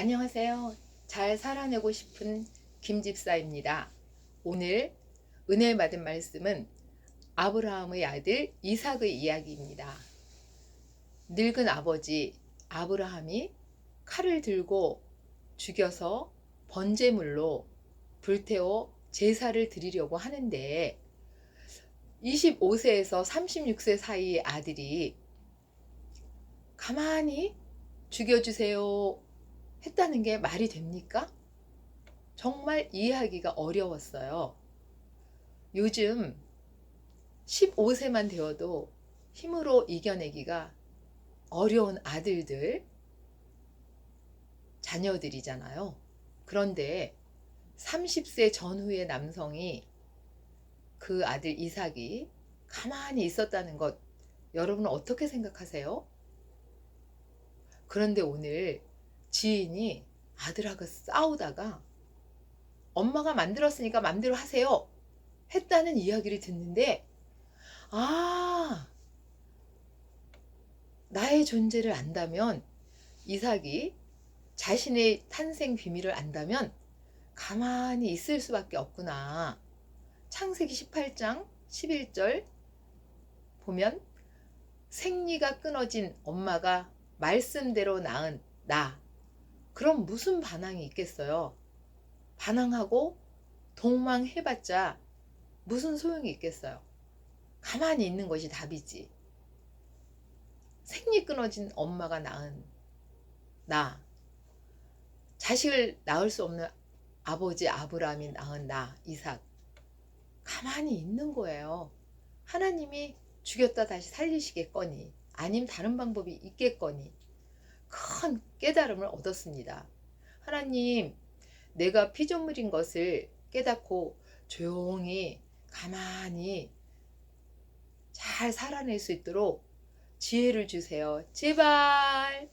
안녕하세요. 잘 살아내고 싶은 김집사입니다. 오늘 은혜 받은 말씀은 아브라함의 아들 이삭의 이야기입니다. 늙은 아버지 아브라함이 칼을 들고 죽여서 번제물로 불태워 제사를 드리려고 하는데 25세에서 36세 사이의 아들이 가만히 죽여주세요 했다는 게 말이 됩니까? 정말 이해하기가 어려웠어요. 요즘 15세만 되어도 힘으로 이겨내기가 어려운 아들들, 자녀들이잖아요. 그런데 30세 전후의 남성이 그 아들 이삭이 가만히 있었다는 것, 여러분은 어떻게 생각하세요? 그런데 오늘 지인이 아들하고 싸우다가 엄마가 만들었으니까 맘대로 하세요. 했다는 이야기를 듣는데, 아, 나의 존재를 안다면, 이삭이 자신의 탄생 비밀을 안다면, 가만히 있을 수밖에 없구나. 창세기 18장 11절 보면, 생리가 끊어진 엄마가 말씀대로 낳은 나. 그럼 무슨 반항이 있겠어요? 반항하고 동망해봤자 무슨 소용이 있겠어요? 가만히 있는 것이 답이지. 생리 끊어진 엄마가 낳은 나. 자식을 낳을 수 없는 아버지 아브라함이 낳은 나, 이삭. 가만히 있는 거예요. 하나님이 죽였다 다시 살리시겠거니, 아님 다른 방법이 있겠거니, 큰 깨달음을 얻었습니다. 하나님, 내가 피조물인 것을 깨닫고 조용히 가만히 잘 살아낼 수 있도록 지혜를 주세요. 제발.